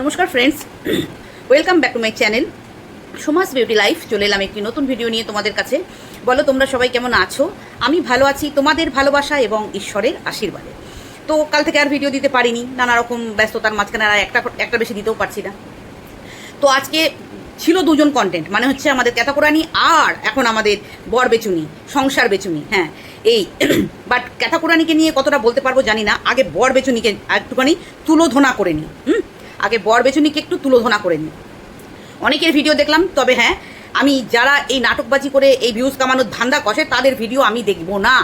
নমস্কার friends welcome back to my channel Samaj beauty life চলে এলাম একটি নতুন ভিডিও নিয়ে তোমাদের কাছে। বলো, তোমরা সবাই কেমন আছো? আমি ভালো আছি তোমাদের ভালোবাসা এবং ঈশ্বরের আশীর্বাদে। তো কাল থেকে আর ভিডিও দিতে পারিনি নানা রকম ব্যস্ততার মাঝখানে আর একটা একটা বেশি দিতেও পারছি না। তো আজকে ছিল দুজন কন্টেন্ট মানে হচ্ছে আমাদের ক্যাথাকোরানি আর এখন আমাদের বর বেচুনি, সংসার বেচুনি হ্যাঁ এই। বাট ক্যাথাকোরানিকে নিয়ে কতটা বলতে পারব জানি না, আগে বর বেচুনিকে একটুখানি তুলোধনা করে নিই, হুম? আগে বর বেচুনিকে একটু তুলোধনা করে নিই। অনেকের ভিডিও দেখলাম, তবে হ্যাঁ আমি যারা এই নাটকবাজি করে এই ভিউজ কামানোর ধান্দা কষে, তাদের ভিডিও আমি দেখব না,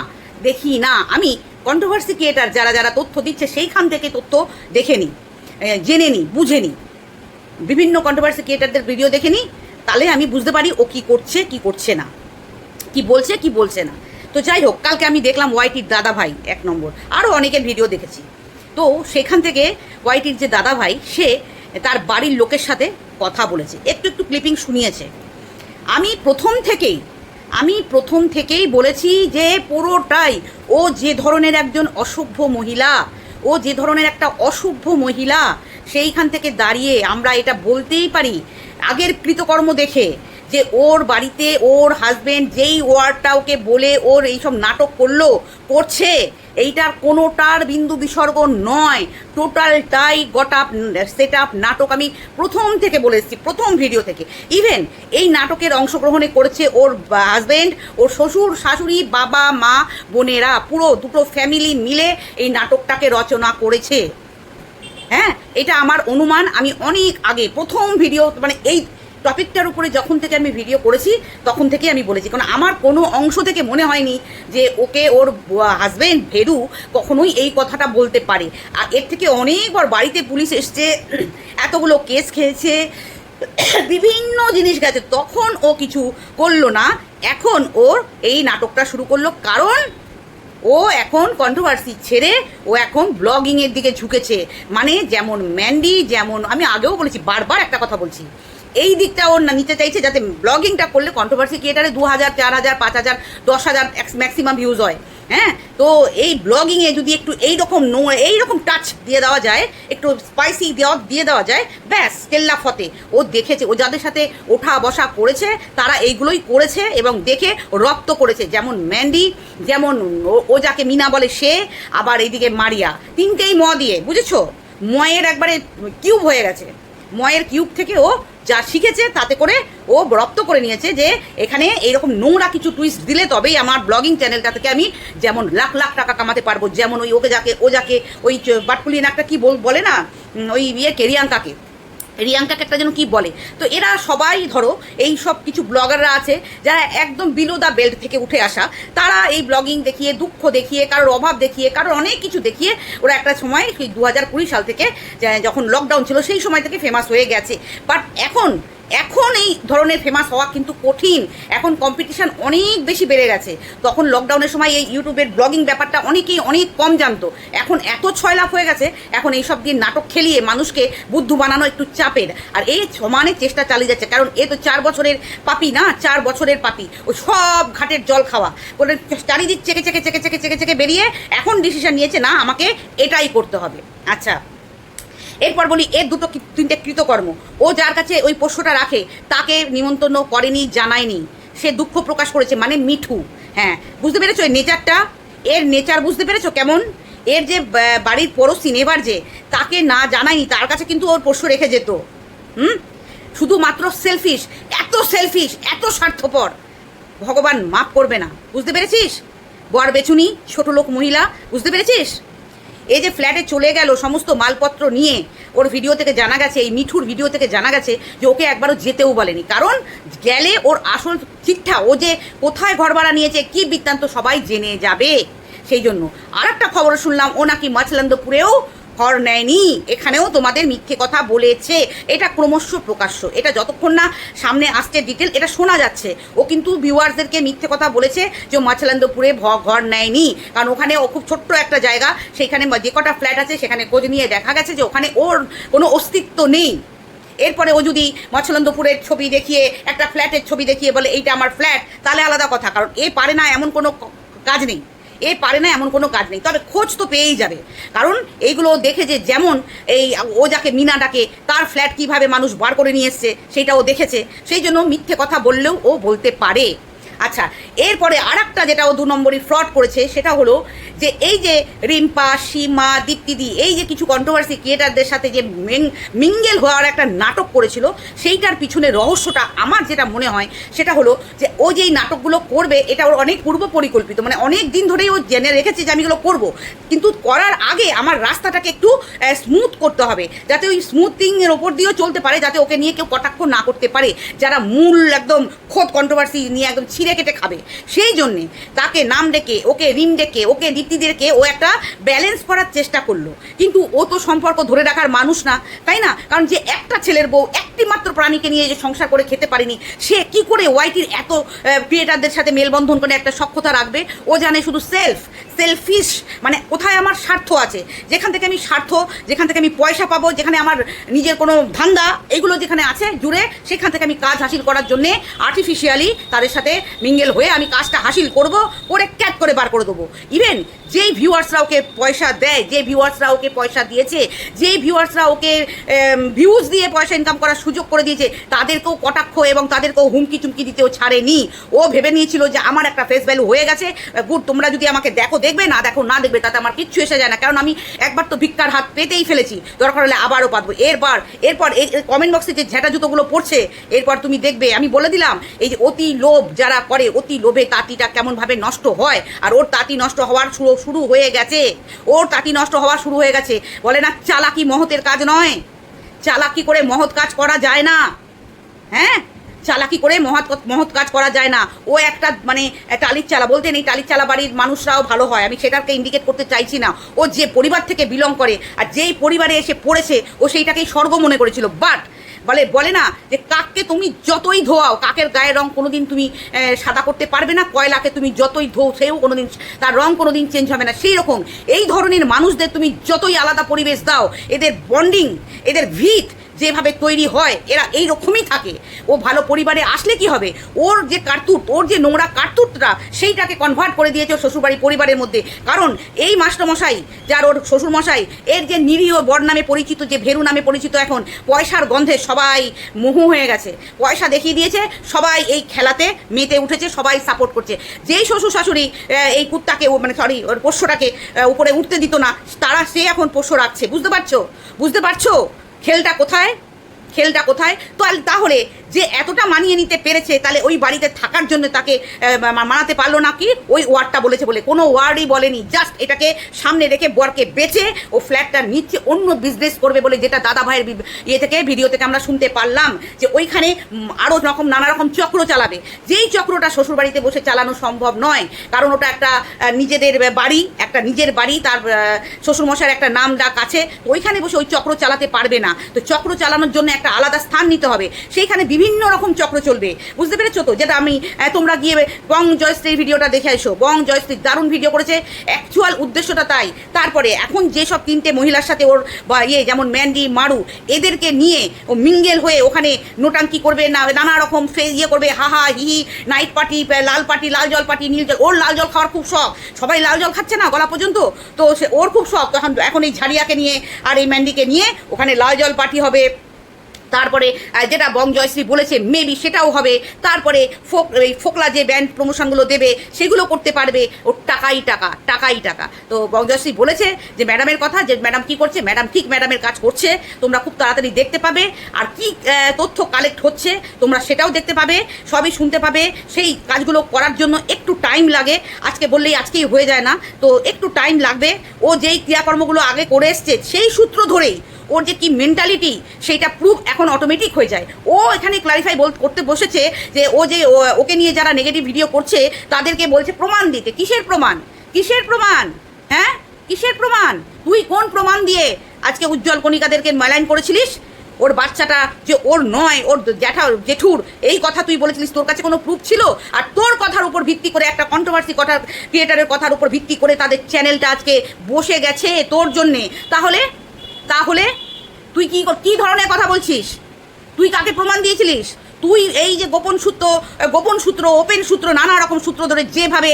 দেখি না। আমি কন্ট্রোভার্সি ক্রিয়েটার যারা যারা তথ্য দিচ্ছে, সেইখান থেকে তথ্য দেখে নিই জেনে নিই, বুঝে নিই। বিভিন্ন কন্ট্রোভার্সি ক্রিয়েটারদের ভিডিও দেখে নিই, তাহলে আমি বুঝতে পারি ও কি করছে কি করছে না। কি বলছে কি বলছে না। তো যাই হোক, কালকে আমি দেখলাম ওয়াইটির দাদা ভাই এক নম্বর। আরও অনেকের ভিডিও দেখেছি। তো সেখান থেকে ওয়াইটির যে দাদা ভাই, সে তার বাড়ির লোকের সাথে কথা বলেছে। একটু একটু ক্লিপিং শুনিয়েছে। আমি প্রথম থেকেই, আমি প্রথম থেকেই বলেছি যে পুরোটাই, ও যে ধরনের একজন অসভ্য মহিলা, ও যে ধরনের একটা অসভ্য মহিলা, সেইখান থেকে দাঁড়িয়ে আমরা এটা বলতেই পারি। আগের কৃতকর্ম দেখে যে ওর বাড়িতে ওর হাজবেন্ড যেই ওয়ার্ডটা ওকে বলে ওর এইসব নাটক করল, করছে, এইটার কোনোটার বিন্দু বিসর্গ নয়। টোটালটাই গট আপ সেট আপ নাটক আমি প্রথম থেকে বলে এসেছি, প্রথম ভিডিও থেকে। ইভেন এই নাটকের অংশগ্রহণে করেছে ওর হাজবেন্ড ওর শ্বশুর, শাশুড়ি, বাবা, মা, বোনেরা, পুরো দুটো ফ্যামিলি মিলে এই নাটকটাকে রচনা করেছে। হ্যাঁ এটা আমার অনুমান, আমি অনেক আগে প্রথম ভিডিও মানে এই টপিকটার উপরে যখন থেকে আমি ভিডিও করেছি, তখন থেকে আমি বলেছি। কারণ আমার কোনো অংশ থেকে মনে হয়নি যে ওকে ওর হাজব্যান্ড ভেরু কখনোই এই কথাটা বলতে পারে। আর এর থেকে অনেকবার বাড়িতে পুলিশ এসছে, এতগুলো কেস খেয়েছে, বিভিন্ন জিনিস গেছে। তখন ও কিছু করল না। এখন ওর এই নাটকটা শুরু করল। কারণ ও এখন কন্ট্রোভার্সি ছেড়ে ও এখন ব্লগিংয়ের দিকে ঝুঁকেছে। মানে যেমন ম্যান্ডি যেমন আমি আগেও বলেছি, বারবার একটা কথা বলছি। এই দিকটা ওর না নিতে চাইছে যাতে ব্লগিংটা করলে কন্ট্রোভার্সি ক্রিয়েটারে দু হাজার চার হাজার পাঁচ হাজার দশ হাজার ম্যাক্সিমাম ভিউজ হয় হ্যাঁ? তো এই ব্লগিংয়ে যদি একটু এই রকম নো এই রকম টাচ দিয়ে দেওয়া যায়, একটু স্পাইসি দেওয়া দিয়ে দেওয়া যায়, ব্যাস, কেল্লা ফতে। ও দেখেছে, ও যাদের সাথে ওঠা বসা করেছে, তারা এইগুলোই করেছে এবং দেখে রপ্ত করেছে। যেমন ম্যান্ডি যেমন ও যাকে মিনা বলে সে, আবার এইদিকে মারিয়া। তিনটেই ম দিয়ে, বুঝেছ? ময়ের একবারে কিউব হয়ে গেছে। ময়ের কিউব থেকে ও যা শিখেছে তাতে করে ও রপ্ত করে নিয়েছে যে এখানে এইরকম নোংরা কিছু টুইস্ট দিলে তবেই আমার ব্লগিং চ্যানেলটা থেকে আমি যেমন লাখ লাখ টাকা কামাতে পারব, যেমন ওই ওকে যাকে, ও যাকে, ওই বাটকুলিন একটা কি বলে না? ওই ইয়ে কেরিয়াঙ্কাকে রিয়াঙ্কাকে একটা যেন কি বলে? তো এরা সবাই ধরো, এই সব কিছু ব্লগাররা আছে, যারা একদম বিলো দ্য বেল্ট থেকে উঠে আসা, তারা এই ব্লগিং দেখিয়ে, দুঃখ দেখিয়ে, কারোর অভাব দেখিয়ে, কারোর অনেক কিছু দেখিয়ে, ওরা একটা সময় সেই দু হাজার কুড়ি সাল থেকে যখন লকডাউন ছিল, সেই সময় থেকে ফেমাস হয়ে গেছে। বাট এখন এখন এই ধরনের ফেমাস হওয়া কিন্তু কঠিন। এখন কম্পিটিশান অনেক বেশি বেড়ে গেছে। তখন লকডাউনের সময় এই ইউটিউবের ব্লগিং ব্যাপারটা অনেকেই অনেক কম জানতো। এখন এত ছয় লাখ হয়ে গেছে, এখন এইসব দিয়ে নাটক খেলিয়ে মানুষকে বুদ্ধু বানানো একটু চাপের। আর এই সমানে চেষ্টা চালিয়ে যাচ্ছে, কারণ এ তো চার বছরের পাপি না, চার বছরের পাপি। ও সব ঘাটের জল খাওয়া। বলে চারিদিক চেকে চেকে চেকে চেকে চেকে চেকে বেরিয়ে এখন ডিসিশন নিয়েছে, না, আমাকে এটাই করতে হবে। আচ্ছা। এরপর বলি এর দুটো তিনটে কৃতকর্ম। ও যার কাছে ওই পোষ্যটা রাখে, তাকে নিমন্ত্রণ করেনি, জানায়নি। সে দুঃখ প্রকাশ করেছে মানে মিঠু। হ্যাঁ বুঝতে পেরেছ? এর নেচারটা, এর নেচার বুঝতে পেরেছ কেমন? এর যে বাড়ির পড়োশি নেবার যে, তাকে না জানায়নি, তার কাছে কিন্তু ওর পোষ্য রেখে যেত। হুম? শুধুমাত্র সেলফিশ এত সেলফিশ এত স্বার্থপর। ভগবান মাফ করবে না। বুঝতে পেরেছিস? বর বেচুনি ছোট লোক মহিলা, বুঝতে পেরেছিস? এই যে ফ্ল্যাটে চলে গেল সমস্ত মালপত্র নিয়ে, ওর ভিডিও থেকে জানা গেছে, এই মিঠুর ভিডিও থেকে জানা গেছে যে ওকে একবারও যেতেও বলেনি। কারণ গেলে ওর আসল ঠিকঠাক ও যে কোথায় ঘর ভাড়া নিয়েছে, কি বৃত্তান্ত সবাই জেনে যাবে। সেই জন্য আর একটা খবর শুনলাম, ও নাকি মাছলান্দপুরেও ঘর নেয়নি। এখানেও তোমাদের মিথ্যে কথা বলেছে। এটা ক্রমশ প্রকাশ্য। এটা যতক্ষণ না সামনে আসছে ডিটেল এটা শোনা যাচ্ছে। ও কিন্তু ভিউয়ার্সদেরকে মিথ্যে কথা বলেছে যে মাছলান্দপুরে ঘর নেয়নি। কারণ ওখানে ও খুব ছোট্ট একটা জায়গা। সেখানে যে কটা ফ্ল্যাট আছে, সেখানে খোঁজ নিয়ে দেখা গেছে যে ওখানে ওর কোনো অস্তিত্ব নেই। এরপরে ও যদি মৎস্যনন্দপুরের ছবি দেখিয়ে, একটা ফ্ল্যাটের ছবি দেখিয়ে বলে, এইটা আমার ফ্ল্যাট তাহলে আলাদা কথা। কারণ এ পারে না, এমন কোনো কাজ নেই। এ পারে না, এমন কোনো কাজ নেই। তবে খোঁজ তো পেয়েই যাবে। কারণ এইগুলো দেখে যে যেমন এই, ও যাকে মিনা ডাকে, তার ফ্ল্যাট কীভাবে মানুষ বার করে নিয়ে এসছে, সেটাও দেখেছে। সেই জন্য মিথ্যে কথা বললেও ও বলতে পারে। আচ্ছা এরপরে আর একটা যেটা ও দু নম্বরই ফ্রড করেছে, সেটা হলো যে এই যে রিম্পা, সীমা, দীপ্তিদি, এই যে কিছু কন্ট্রোভার্সি ক্রিয়েটারদের সাথে যে মিঙ্গেল হওয়ার একটা নাটক করেছিল, সেইটার পিছনে রহস্যটা আমার যেটা মনে হয়, সেটা হলো যে ও যে এই নাটকগুলো করবে, এটা ওর অনেক পূর্ব পরিকল্পিত মানে অনেক দিন ধরেই ও জেনে রেখেছে যে আমি এগুলো করব। কিন্তু করার আগে আমার রাস্তাটাকে একটু স্মুথ করতে হবে, যাতে ওই স্মুথিংয়ের ওপর দিয়েও চলতে পারে, যাতে ওকে নিয়ে কেউ কটাক্ষ না করতে পারে। যারা মূল একদম খোদ কন্ট্রোভার্সি নিয়ে একদম ছিঁড়ে কেটে খাবে। সেই জন্যে তাকে নাম ডেকে, ওকে রিম ডেকে, ওকে দীপ্তিদেরকে ও একটা ব্যালেন্স করার চেষ্টা করল। কিন্তু ও তো সম্পর্ক ধরে রাখার মানুষ না, তাই না? কারণ যে একটা ছেলের বউ একটি মাত্র প্রাণীকে নিয়ে যে সংসার করে খেতে পারেনি, সে কি করে ওয়াইটির এত ক্রিয়েটারদের সাথে মেলবন্ধন করে একটা সক্ষতা রাখবে? ও জানে শুধু সেলফ সেলফিশ মানে কোথায় আমার স্বার্থ আছে? যেখান থেকে আমি স্বার্থ, যেখান থেকে আমি পয়সা পাবো, যেখানে আমার নিজের কোনো ধান্দা, এগুলো যেখানে আছে, জুড়ে, সেখান থেকে আমি কাজ হাসিল করার জন্যে আর্টিফিশিয়ালি তাদের সাথে মিঙ্গেল হয়ে আমি কাজটা হাসিল করব, করে ক্যাট করে বার করে দেবো। ইভেন যেই ভিউয়ার্সরা ওকে পয়সা দেয় যে ভিউয়ার্সরা ওকে পয়সা দিয়েছে, যেই ভিউয়ার্সরা ওকে ভিউজ দিয়ে পয়সা ইনকাম করার সুযোগ করে দিয়েছে, তাদেরকেও কটাক্ষ এবং তাদেরকেও হুমকি চুমকি দিতেও ছাড়েনি। ও ভেবে নিয়েছিল যে আমার একটা ফেস ভ্যালু হয়ে গেছে গুড তোমরা যদি আমাকে দেখো দেখবে, না দেখো না দেখবে, তাতে আমার কিচ্ছু এসে যায় না। কারণ আমি একবার তো ভিক্ষার হাত পেতেই ফেলেছি, দরকার হলে আবারও পাতবো এরপর এরপর এই কমেন্ট বক্সে যে ঝেঁটা জুতোগুলো পড়ছে, এরপর তুমি দেখবে, আমি বলে দিলাম, এই যে অতি লোভ যারা করে অতি লোভে তাঁতিটা কেমনভাবে নষ্ট হয়, আর ওর তাঁতি নষ্ট হওয়ার শুরু শুরু হয়ে গেছে। ওর তাঁতি নষ্ট হওয়া শুরু হয়ে গেছে। বলে না, চালাকি মহতের কাজ নয়। চালাকি করে মহৎ কাজ করা যায় না। হ্যাঁ? চালাকি করে মহৎ মহৎ কাজ করা যায় না। ও একটা মানে টালির চালা বলতে নেই টালির চালা বাড়ির মানুষরাও ভালো হয়। আমি সেটাকে ইন্ডিকেট করতে চাইছি না। ও যে পরিবার থেকে বিলং করে, আর যেই পরিবারে এসে পড়েছে, ও সেইটাকেই স্বর্গ মনে করেছিল। বাট বলে বলে না যে কাককে তুমি যতই ধোয়াও, কাকের গায়ের রং কোনোদিন তুমি সাদা করতে পারবে না, কয়লাকে তুমি যতই ধোও, সেও কোনোদিন তার রং কোনোদিন চেঞ্জ হবে না। সেই রকম, এই ধরনের মানুষদের তুমি যতই আলাদা পরিবেশ দাও, এদের বন্ডিং এদের ভিত যেভাবে তৈরি হয়, এরা এই রকমই থাকে। ও ভালো পরিবারে আসলে কি হবে? ওর যে কার্তুট, ওর যে নোংরা কার্তুটটা, সেইটাকে কনভার্ট করে দিয়েছে শ্বশুরবাড়ি পরিবারের মধ্যে। কারণ এই মাস্টারমশাই, যার ওর শ্বশুরমশাই, এর যে নিরীহ বর নামে পরিচিত, যে ভেরু নামে পরিচিত এখন, পয়সার গন্ধে সবাই মোহ হয়ে গেছে। পয়সা দেখিয়ে দিয়েছে, সবাই এই খেলাতে মেতে উঠেছে, সবাই সাপোর্ট করছে। যেই শ্বশুর শাশুড়ি এই কুত্তাকে মানে সরি ওর পোষ্যটাকে উপরে উঠতে দিত না, তারা সে এখন পোষ্য রাখছে। বুঝতে পারছ? বুঝতে পারছ? খেলটা কোথায়? খেলটা কোথায়? তো তাহলে যে এতটা মানিয়ে নিতে পেরেছে তাহলে ওই বাড়িতে থাকার জন্য তাকে মানাতে পারল না কি? ওই ওয়ার্ডটা বলেছে বলে। কোনো ওয়ার্ডই বলেনি। জাস্ট এটাকে সামনে রেখে বরকে বেচে ও ফ্ল্যাটটা নিচ্ছে অন্য বিজনেস করবে বলে যেটা দাদা ভাইয়ের ইয়ে থেকে ভিডিও থেকে আমরা শুনতে পারলাম যে ওইখানে আরও রকম নানা রকম চক্র চালাবে। যেই চক্রটা শ্বশুরবাড়িতে বসে চালানো সম্ভব নয় কারণ ওটা একটা নিজেদের বাড়ি একটা নিজের বাড়ি তার আহ, শ্বশুরমশাইয়ের একটা নাম ডাক আছে ওইখানে বসে ওই চক্র চালাতে পারবে না। তো চক্র চালানোর জন্য একটা আলাদা স্থান নিতে হবে। সেইখানে বিভিন্ন রকম চক্র চলবে। বুঝতে পেরেছ তো? যেটা আমি তোমরা গিয়ে বং জয়শ্রীর ভিডিওটা দেখে এসো। বং জয়শ্রী দারুণ ভিডিও করেছে। অ্যাকচুয়াল উদ্দেশ্যটা তাই। তারপরে এখন যেসব তিনটে মহিলার সাথে ওর, বা ইয়ে যেমন ম্যান্ডি মারু, এদেরকে নিয়ে ও মিঙ্গেল হয়ে ওখানে নোটাঙ্কি করবে না, নানা রকম ফে ইয়ে করবে, হা হা, হি হি নাইট পার্টি লাল পার্টি লাল জল পার্টি নীল জল, ওর লাল জল খাওয়ার খুব শখ। সবাই লাল জল খাচ্ছে না গলা পর্যন্ত? তো সে, ওর খুব শখ। তখন এখন এই ঝাড়িয়াকে নিয়ে আর এই ম্যান্ডিকে নিয়ে ওখানে লাল জল পার্টি হবে। তারপরে যেটা বং জয়শ্রী বলেছে মেবি সেটাও হবে। তারপরে ফোক, এই ফোকলা যে ব্যান্ড প্রমোশনগুলো দেবে, সেগুলো করতে পারবে। ওর টাকাই টাকা টাকাই টাকা। তো বং জয়শ্রী বলেছে যে ম্যাডামের কথা, যে ম্যাডাম কি করছে ম্যাডাম ঠিক ম্যাডামের কাজ করছে, তোমরা খুব তাড়াতাড়ি দেখতে পাবে। আর কি তথ্য কালেক্ট হচ্ছে, তোমরা সেটাও দেখতে পাবে, সবই শুনতে পাবে। সেই কাজগুলো করার জন্য একটু টাইম লাগে। আজকে বললেই আজকেই হয়ে যায় না। তো একটু টাইম লাগবে। ও যেই ক্রিয়াকর্মগুলো আগে করে এসছে, সেই সূত্র ধরেই ওর যে কি মেন্টালিটি সেইটা প্রুফ এখন অটোমেটিক হয়ে যায়। ও এখানে ক্লারিফাই বল, করতে বসেছে যে ও যে ওকে নিয়ে যারা নেগেটিভ ভিডিও করছে, তাদেরকে বলছে প্রমাণ দিতে। কিসের প্রমাণ? কিসের প্রমাণ? হ্যাঁ? কিসের প্রমাণ? তুই কোন প্রমাণ দিয়ে আজকে উজ্জ্বল কণিকাদেরকে মেলাইন করেছিলিস? ওর বাচ্চাটা যে ওর নয়, ওর জ্যাঠা, জেঠুর, এই কথা তুই বলেছিলিস, তোর কাছে কোনো প্রুফ ছিল? আর তোর কথার উপর ভিত্তি করে একটা কন্ট্রোভার্সি কথা ক্রিয়েটারের কথার উপর ভিত্তি করে তাদের চ্যানেলটা আজকে বসে গেছে তোর জন্যে। তাহলে তাহলে তুই কি কি ধরনের কথা বলছিস? তুই কাকে প্রমাণ দিয়েছিলিস? তুই এই যে গোপন সূত্র গোপন সূত্র ওপেন সূত্র, নানা রকম সূত্র ধরে যেভাবে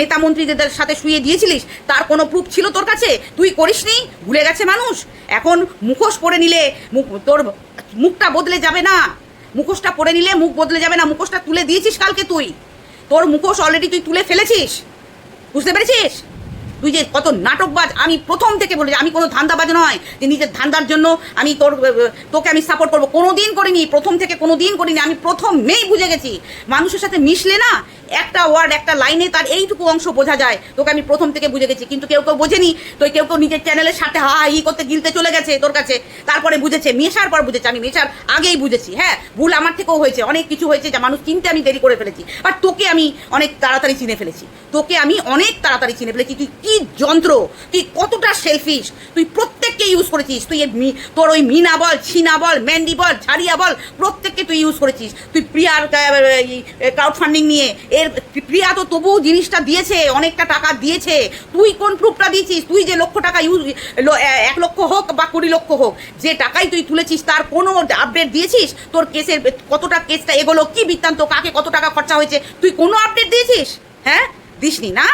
নেতা মন্ত্রীদের সাথে শুয়ে দিয়েছিলিস, তার কোনো প্রুফ ছিল তোর কাছে? তুই করিসনি? ভুলে গেছে মানুষ? এখন মুখোশ পরে নিলে তোর মুখটা বদলে যাবে না। মুখোশটা পরে নিলে মুখ বদলে যাবে না। মুখোশটা তুলে দিয়েছিস কালকে তুই। তোর মুখোশ অলরেডি তুই তুলে ফেলেছিস। বুঝতে পেরেছিস? তুই যে কত নাটকবাজ, আমি প্রথম থেকে বলেছি, আমি কোনো ধান্দাবাজ নয় যে নিজের ধান্দার জন্য আমি তোর তোকে আমি সাপোর্ট করব। কোনো দিন করিনি, প্রথম থেকে কোনো দিন করিনি, আমি প্রথমেই বুঝে গেছি। মানুষের সাথে মিশলে না একটা ওয়ার্ড একটা লাইনে তার এইটুকু অংশ বোঝা যায়। তোকে আমি প্রথম থেকে বুঝে গেছি। কিন্তু কেউ কেউ বোঝেনি। তো কেউ কেউ নিজের চ্যানেলের সাথে হা ই করতে গিলতে চলে গেছে তোর কাছে। তারপরে বুঝেছে, মেশার পর বুঝেছে। আমি মেশার আগেই বুঝেছি হ্যাঁ? ভুল আমার থেকেও হয়েছে। অনেক কিছু হয়েছে যা মানুষ চিনতে আমি দেরি করে ফেলেছি। আর তোকে আমি অনেক তাড়াতাড়ি চিনে ফেলেছি। তোকে আমি অনেক তাড়াতাড়ি চিনে ফেলেছি। তুই কি যন্ত্র? তুই কতটা সেলফিশ তুই প্রত্যেককে ইউজ করেছিস। তুই তোর ওই Mina ball, Chhina ball, Mandy ball, Jharia ball, প্রত্যেককে তুই ইউজ করেছিস। তুই প্রিয়ার ক্রাউড ফান্ডিং নিয়ে এর প্রিয়া তো তবুও জিনিসটা দিয়েছে, অনেকটা টাকা দিয়েছে। তুই কোন প্রুফটা দিয়েছিস? তুই যে লক্ষ টাকা ইউজ এক লক্ষ হোক বা কুড়ি লক্ষ হোক, যে টাকাই তুই তুলেছিস, তার কোনো আপডেট দিয়েছিস? তোর কেসের কতটা কেসটা এগোলো? কি বৃত্তান্ত? কাকে কত টাকা খরচা হয়েছে? তুই কোনো আপডেট দিয়েছিস? হ্যাঁ? দিসনি না?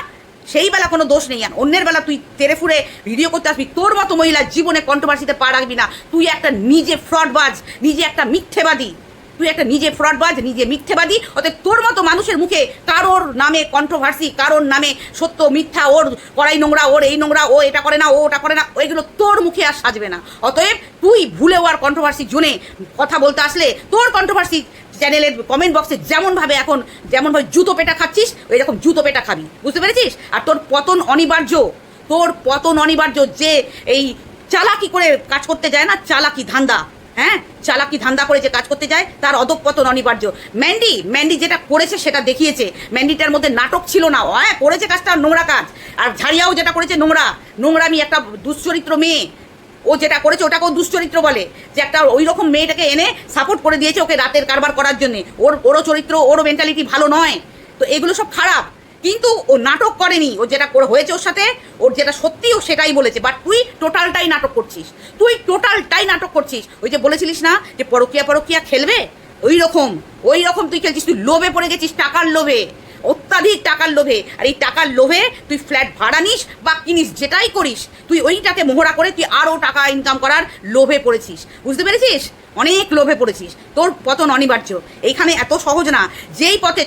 সেই বেলা কোনো দোষ নেই আর। অন্যের বেলা তুই তেরে ফুরে ভিডিও করতে আসবি। তোর মতো মহিলার জীবনে কন্ট্রোভার্সিতে পা রাখবি না। তুই একটা নিজে ফ্রডবাজ নিজে একটা মিথ্যেবাদী। তুই একটা নিজে ফ্রডবাজ, নিজে মিথ্যেবাদী, অতএব তোর মতো মানুষের মুখে কারোর নামে কন্ট্রোভার্সি কারোর নামে সত্য, মিথ্যা, ওর কড়াই নোংরা, ওর এই নোংরা, ও এটা করে না, ও ওটা করে না, ওইগুলো তোর মুখে আর সাজবে না। অতএব তুই ভুলেও আর কন্ট্রোভার্সি জোনে কথা বলতে আসলে তোর কন্ট্রোভার্সি চ্যানেলের কমেন্ট বক্সে যেমনভাবে এখন যেমনভাবে জুতো পেটা খাচ্ছিস ওই রকম জুতো পেটা খাবি। বুঝতে পেরেছিস? আর তোর পতন অনিবার্য। তোর পতন অনিবার্য যে এই চালাকি করে কাজ করতে যায় না, চালাকি ধান্দা। হ্যাঁ? চালাকি ধান্দা করে যে কাজ করতে যায়, তার অধঃপতন অনিবার্য। ম্যান্ডি ম্যান্ডি যেটা করেছে সেটা দেখিয়েছে। ম্যান্ডিটার মধ্যে নাটক ছিল না। হ্যাঁ করেছে কাজটা নোংরা কাজ। আর ঝাড়িয়াও যেটা করেছে নোংরা। নোংরামি একটা দুশ্চরিত্র মেয়ে। ও যেটা করেছে ওটাকেও দুশ্চরিত্র বলে। যে একটা ওই রকম মেয়েটাকে এনে সাপোর্ট করে দিয়েছে ওকে রাতের কারবার করার জন্যে। ওর, ওরও চরিত্র, ওরও মেন্টালিটি ভালো নয়। তো এগুলো সব খারাপ। কিন্তু ও নাটক করেনি। ও যেটা করে হয়েছে ওর সাথে, ওর যেটা সত্যি ও সেটাই বলেছে। বাট তুই টোটালটাই নাটক করছিস। তুই টোটালটাই নাটক করছিস। ওই যে বলেছিলিস না যে পরকিয়া পরকিয়া খেলবে? ওই রকম ওই রকম তুই খেলছিস। তুই লোভে পড়ে গেছিস টাকার লোভে, অত্যাধিক টাকার লোভে। আর এই টাকার লোভে তুই ফ্ল্যাট ভাড়া নিস বা কিনিস, যেটাই করিস, তুই ওইটাকে মোহরা করে তুই আরও টাকা ইনকাম করার লোভে পড়েছিস। বুঝতে পেরেছিস? অনেক লোভে পড়েছিস। তোর পতন অনিবার্য। এইখানে এত সহজ না। যেই পথে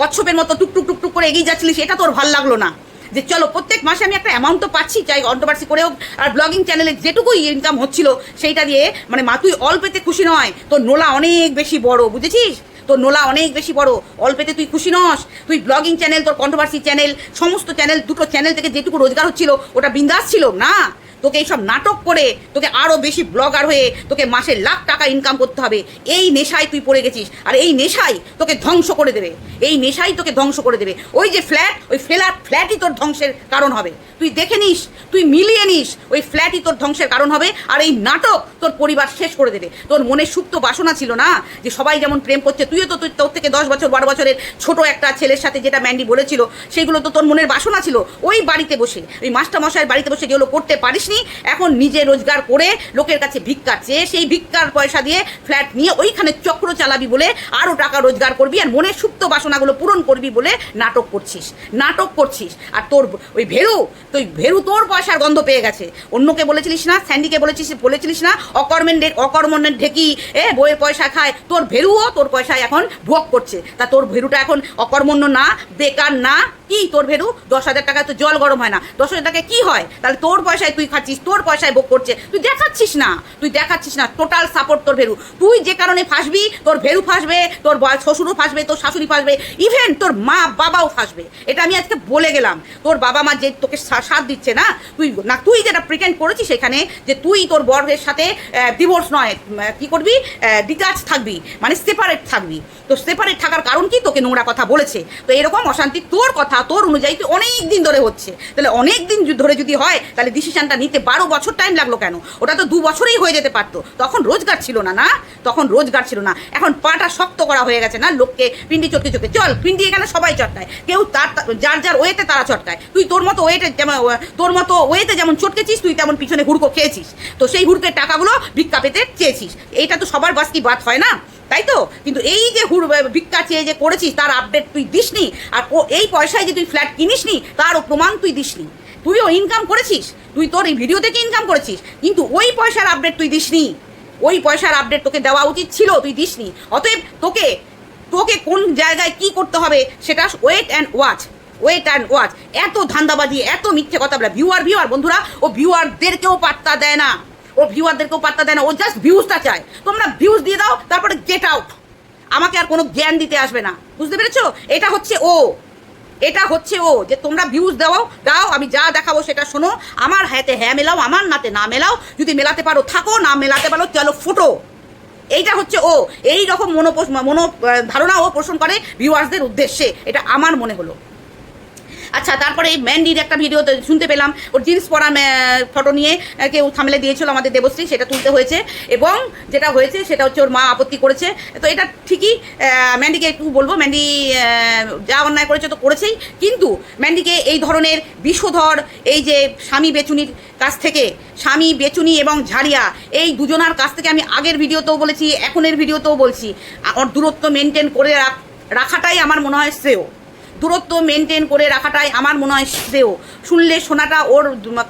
কচ্ছপের মতো টুকটুক টুকটুক করে এগিয়ে যাচ্ছিলিস, এটা তোর ভালো লাগল না। যে চলো, প্রত্যেক মাসে আমি একটা অ্যামাউন্ট তো পাচ্ছি, চাই কন্ট্রোভার্সি করেও। আর ব্লগিং চ্যানেলে যেটুকুই ইনকাম হচ্ছিল, সেইটা দিয়ে মানে মা, তুই অল্পেতে খুশি নয়। তোর নোলা অনেক বেশি বড়, বুঝেছিস? তোর নোলা অনেক বেশি বড়। অল্পেতে তুই খুশি নস। তুই ব্লগিং চ্যানেল তোর কন্ট্রোভার্সি চ্যানেল সমস্ত চ্যানেল দুটো চ্যানেল থেকে যেটুকু রোজগার হচ্ছিল, ওটা বিন্দাস ছিল, না? তোকে এইসব নাটক করে তোকে আরও বেশি ব্লগার হয়ে তোকে মাসে লাখ টাকা ইনকাম করতে হবে। এই নেশায় তুই পড়ে গেছিস। আর এই নেশাই তোকে ধ্বংস করে দেবে। এই নেশাই তোকে ধ্বংস করে দেবে। ওই যে ফ্ল্যাট ওই ফ্ল্যাট ফ্ল্যাটই তোর ধ্বংসের কারণ হবে। তুই দেখে নিস, তুই মিলিয়ে নিস, ওই ফ্ল্যাটই তোর ধ্বংসের কারণ হবে। আর এই নাটক তোর পরিবার শেষ করে দেবে। তোর মনে সুপ্ত বাসনা ছিল না যে সবাই যেমন প্রেম করছে, তুইও তো তুই তোর থেকে দশ বছর, বারো বছরের ছোট একটা ছেলের সাথে যেটা ম্যান্ডি বলেছিল, সেগুলো তো তোর মনের বাসনা ছিল। ওই বাড়িতে বসে, ওই মাস্টারমশাইয়ের বাড়িতে বসে যেগুলো করতে পারিসনি এখন নিজে রোজগার করে লোকের কাছে ভিক্ষা চেয়ে সেই ভিক্ষার পয়সা দিয়ে ফ্ল্যাট নিয়ে ওইখানে চক্র চালাবি বলে আরও টাকা রোজগার করবি আর মনের সুপ্ত বাসনাগুলো পূরণ করবি বলে নাটক করছিস। নাটক করছিস। আর তোর ওই ভেরু, তুই ভেরু তোর পয়সার গন্ধ পেয়ে গেছে। অন্যকে বলেছিলিস না, স্যান্ডিকে বলেছিস, বলেছিলিস না অকর্মের ডে- অকর্মণের ঢেকি, এ বইয়ের পয়সা খায়। তোর ভেরুও তোর পয়সায় এখন ভোগ করছে। তা তোর ভেরুটা এখন অকর্মণ্য না, বেকার না কি তোর ভেরু? দশ হাজার টাকায় তো জল গরম হয় না। দশ হাজার টাকায় কি হয়? তাহলে তোর পয়সায় তুই খাচ্ছিস, তোর পয়সায় ভোগ করছে। তুই দেখাচ্ছিস না, তুই দেখাচ্ছিস না টোটাল সাপোর্ট তোর ভেরু। তুই যে কারণে ফাঁসবি, তোর ভেরু ফাঁসবে, তোর শ্বশুরও ফাঁসবে, তোর শাশুড়ি ফাঁসবে ইভেন তোর মা বাবাও ফাঁসবে। এটা আমি আজকে বলে গেলাম। তোর বাবা মা যে তোকে সাথ দিচ্ছে না, তুই না, তুই যেটা প্রিটেন্ড করেছিস এখানে, যে তুই তোর বরের সাথে ডিভোর্স নয় কি করবি? ডিটাচ থাকবি মানে সেপারেট থাকবি। তো সেপারেট থাকার কারণ কি? তোকে নোংরা কথা বলেছে। তো এরকম অশান্তি তোর কথা তোর অনুযায়ী অনেক দিন ধরে হচ্ছে। তাহলে অনেক দিন ধরে যদি হয়, তাহলে ডিসিশনটা নিতে বারো বছর টাইম লাগল কেন? ওটা তো দু বছরেই হয়ে যেতে পারতো। তখন রোজগার ছিল না না? তখন রোজগার ছিল না। এখন পাটা শক্ত করা হয়ে গেছে না? লোককে পিন্ডি চটকে চটকে চল, পিন্ডি এখানে সবাই চটকায়। কেউ তার যার যার ওয়েতে তারা চটকায়। তুই তোর মতো ওয়েটে যেমন তোর মতো ওয়েতে যেমন চটকেছিস, তুই তেমন পিছনে হুড়কো খেয়েছিস। তো সেই হুড়কের টাকাগুলো ভিক্ষা পেতে চেয়েছিস। এইটা তো সবার বাস কি বাদ হয় না? তাই তো? কিন্তু এই যে হুড় ভিক্ষা চেয়ে যে করেছিস, তার আপডেট তুই দিসনি, আর ও, এই পয়সায় যে তুই ফ্ল্যাট কিনিসনি, তারও প্রমাণ তুই দিসনি। তুইও ইনকাম করেছিস, তুই তোর এই ভিডিও থেকে ইনকাম করেছিস, কিন্তু ওই পয়সার আপডেট তুই দিসনি। ওই পয়সার আপডেট তোকে দেওয়া উচিত ছিল, তুই দিসনি। অতএব তোকে তোকে কোন জায়গায় কি করতে হবে, সেটা wait and watch wait and watch এত ধান্দাবাজি, এত মিথ্যে কথা বলে ভিউয়ার ভিউয়ার বন্ধুরা, ও ভিউয়ারদেরকেও পাত্তা দেয় না। ও ভিউয়ারদেরকেও পাত্তা দেয় না, ও জাস্ট ভিউজটা চায়। তোমরা ভিউজ দিয়ে দাও, তারপরে গেট আউট আমাকে আর কোনো জ্ঞান দিতে আসবে না। বুঝতে পেরেছ? এটা হচ্ছে ও। এটা হচ্ছে ও। যে তোমরা ভিউজ দাও দাও, আমি যা দেখাবো সেটা শোনো। আমার হাতে হ্যাঁ মেলাও, আমার নাতে না মেলাও। যদি মেলাতে পারো, থাকো, না মেলাতে পারো, চলো ফুটো। এইটা হচ্ছে ও। এই রকম মনো মনো ধারণা ও পোষণ করে ভিউয়ার্সদের উদ্দেশ্যে। এটা আমার মনে হলো। আচ্ছা তারপরে এই ম্যান্ডির একটা ভিডিও শুনতে পেলাম। ওর জিন্স পরা ফটো নিয়ে কেউ থামলে দিয়েছিল আমাদের দেবশ্রী, সেটা তুলতে হয়েছে। এবং যেটা হয়েছে, সেটা হচ্ছে ওর মা আপত্তি করেছে। তো এটা ঠিকই ম্যান্ডিকে একটু বলব ম্যান্ডি যা অন্যায় করেছে তো করেছেই। কিন্তু ম্যান্ডিকে এই ধরনের বিষধর, এই যে স্বামী বেচুনির কাছ থেকে, স্বামী বেচুনি এবং ঝাড়িয়া, এই দুজনার কাছ থেকে আমি আগের ভিডিওতেও বলেছি, এখনের ভিডিওতেও বলছি। আ- ওর দূরত্ব মেনটেন করে রাখ- রাখাটাই আমার মনে হয় শ্রেয়। দূরত্ব মেনটেন করে রাখাটাই আমার মনে হয় শ্রেয়। শুনলে শোনাটা ওর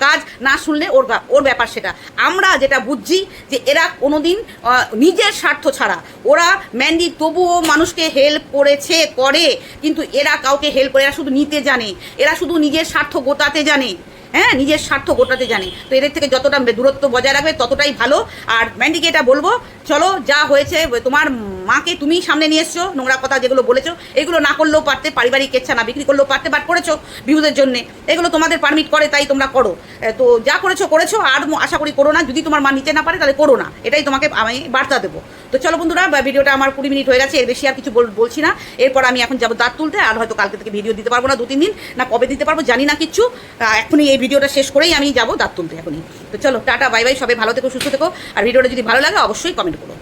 কাজ, না শুনলে ওর ওর ব্যাপার সেটা। আমরা যেটা বুঝছি যে এরা কোনোদিন নিজের স্বার্থ ছাড়া। ওরা ম্যান্ডি তবুও মানুষকে হেল্প করেছে, করে, কিন্তু এরা কাউকে হেল্প করে, এরা শুধু নিতে জানে। এরা শুধু নিজের স্বার্থ গোটাতে জানে। হ্যাঁ নিজের স্বার্থ গোটাতে জানে। তো এদের থেকে যতটা দূরত্ব বজায় রাখবে ততটাই ভালো। আর ম্যান্ডিকে এটা বলব, চলো যা হয়েছে, তোমার মাকে তুমি সামনে নিয়ে এসছো, নোংরা কথা যেগুলো বলেছ, এগুলো না করলেও পারতে, পারিবারিক কেচ্ছা না বিক্রি করলেও পারতে বাট করেছ ভিউদের জন্য। এগুলো তোমাদের পারমিট করে, তাই তোমরা করো। তো যা করেছ করেছ, আর আশা করি করো না। যদি তোমার মা নিতে না পারে, তাহলে করো না। এটাই তোমাকে আমি বার্তা দেবো। তো চলো বন্ধুরা ভিডিওটা আমার কুড়ি মিনিট হয়ে গেছে, এর বেশি আর কিছু বল- বলছি না। এরপর আমি এখন যাব দাঁত তুলতে, আর হয়তো কালকে থেকে ভিডিও দিতে পারব না দু তিন দিন, না কবে দিতে পারব, জানি না কিচ্ছু। এখনই এই ভিডিওটা শেষ করেই আমি যাব দাঁত তুলতে এখনই। তো চলো, টাটা, বাই বাই, সবাই ভালো থেকো, সুস্থ থেকো। আর ভিডিওটা যদি ভালো লাগে, অবশ্যই কমেন্ট করো।